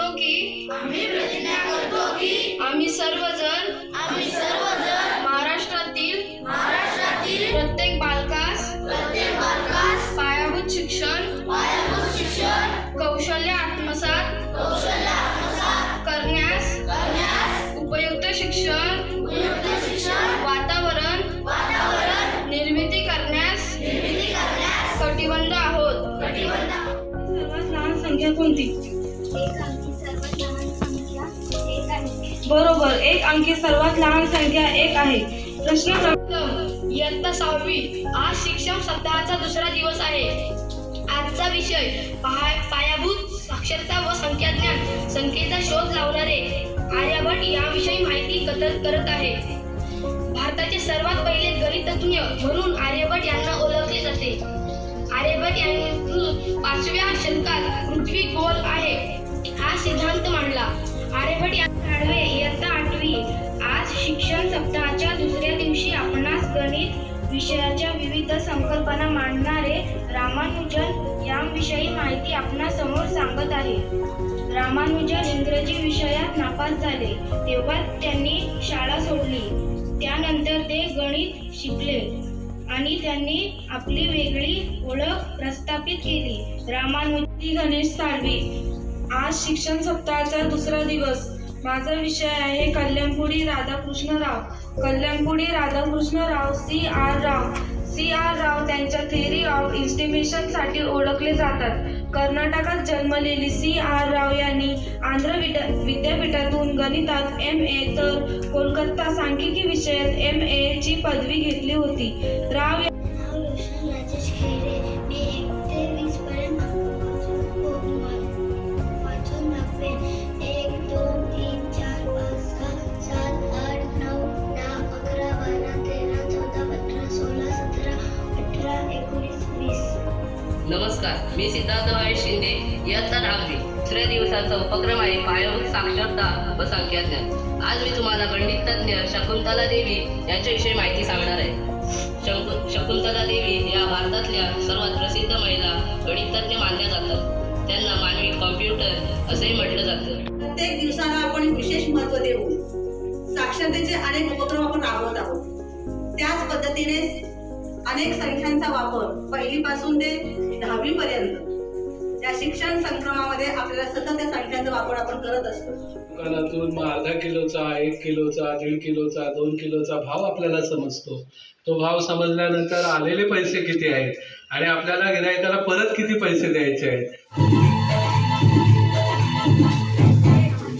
करतो की आम्ही प्रतिज्ञा करतो की आम्ही सर्वजण आम्ही सर्वजण महाराष्ट्रातील महाराष्ट्रातील प्रत्येक बालकास प्रत्येक बालकास पायाभूत शिक्षण पायाभूत शिक्षण कौशल्य आत्मसात कौशल्य आत्मसात करण्यास करण्यास उपयुक्त शिक्षण उपयुक्त शिक्षण वातावरण वातावरण निर्मिती करण्यास निर्मिती करण्यास कटिबद्ध आहोत. कटिबद्ध सर्वात लहान संख्या कोणती? बरोबर एक अंकी सर्वात लहान संख्या एक आहे. प्रश्न क्रमांक इयत्ता सहावी. आज शिक्षण सप्ताहाचा दुसरा दिवस आहे. आजचा विषय पायाभूत साक्षरता व संख्याज्ञान. संख्येचा शोध लावणारे आर्यभट याविषयी माहिती कथन करत आहे. भारताचे सर्वात पहिले गणितज्ञ म्हणून आर्यभट यांना ओळखले जाते. आर्यभट यांनी पाचव्या शतकात पृथ्वी गोल आहे हा सिद्धांत मांडला. आर्यभट यांना सप्ताहाच्या दुसऱ्या दिवशी आपणास गणित विषयाच्या विविध संकल्पना मांडणारे रामानुजन यांविषयी माहिती आपणा समोर सांगत आहे. रामानुजन इंग्रजी विषयात नापास झाले तेव्हा त्यांनी शाळा सोडली. त्यानंतर ते गणित शिकले आणि त्यांनी आपली वेगळी ओळख प्रस्थापित केली. रामानुजी गणेश साळवी आज शिक्षण सप्ताहाचा दुसरा दिवस. माझा विषय आहे Kalyanpudi Radhakrishnarao. Kalyanpuri Kalyanpudi C R Rao. C R Rao त्यांच्या थेरी ऑफ इन्स्टिमेशनसाठी ओळखले जातात. कर्नाटकात जन्मलेली सी आर राव यांनी आंध्र विद्या विद्यापीठातून गणितात एम ए तर कोलकाता सांख्यिकी विषयात एम ए ची पदवी घेतली होती. राव मी सिद्धार्थ शिंदे इयत्ता दहावी. दुसऱ्या दिवसाचा उपक्रम आहे पायाभूत साक्षरता व संख्याज्ञान आज मी तुम्हाला गणित तज्ज्ञ शकुंतला देवी यांच्याविषयी माहिती सांगणार आहे. शकुंतला देवी या भारतातल्या सर्वात प्रसिद्ध महिला गणितज्ञ मानल्या जातात. त्यांना मानवी कॉम्प्युटर असंही म्हटलं जातं. प्रत्येक दिवसाला आपण विशेष महत्त्व देऊन साक्षरतेचे अनेक उपक्रम आपण राबवत आहोत. त्याच पद्धतीने अनेक संख्यांचा वापर पहिलीपासून ते दहावी पर्यंत या शिक्षण संक्रमामध्ये आपल्याला सतत त्या संख्यांचा वापर आपण करत असतो. दुकानातून मग अर्धा किलोचा एक किलोचा दीड किलोचा दोन किलोचा भाव आपल्याला समजतो. तो भाव समजल्यानंतर आलेले पैसे किती आहेत? आणि आपल्याला गिरायकाला परत किती पैसे द्यायचे आहेत?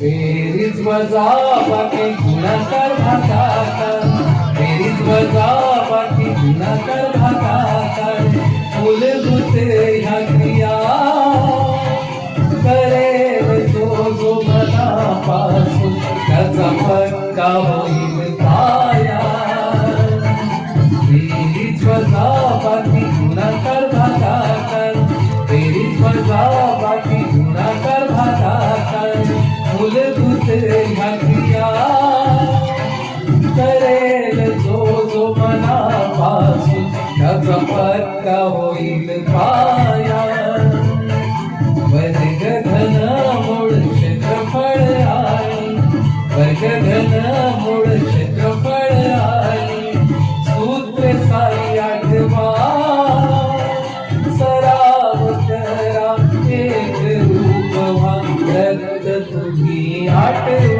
बेरीज वजा बाकी गुणाकार भागाकार बेरीज वजा बाकी গুণাকার ভাগাকার বলে বলতে হাত त्याचा होईल पाया वर्ग धन मूळ क्षेत्रफळ आणि वर्ग धन मूळ क्षेत्रफळ आणि सूत्र साई आठवा सराव करा एक रूप रक्त तुम्ही आठवा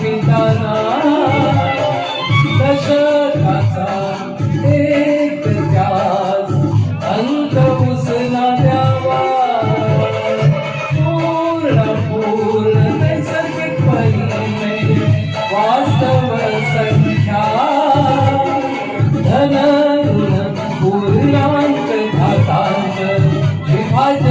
화이팅!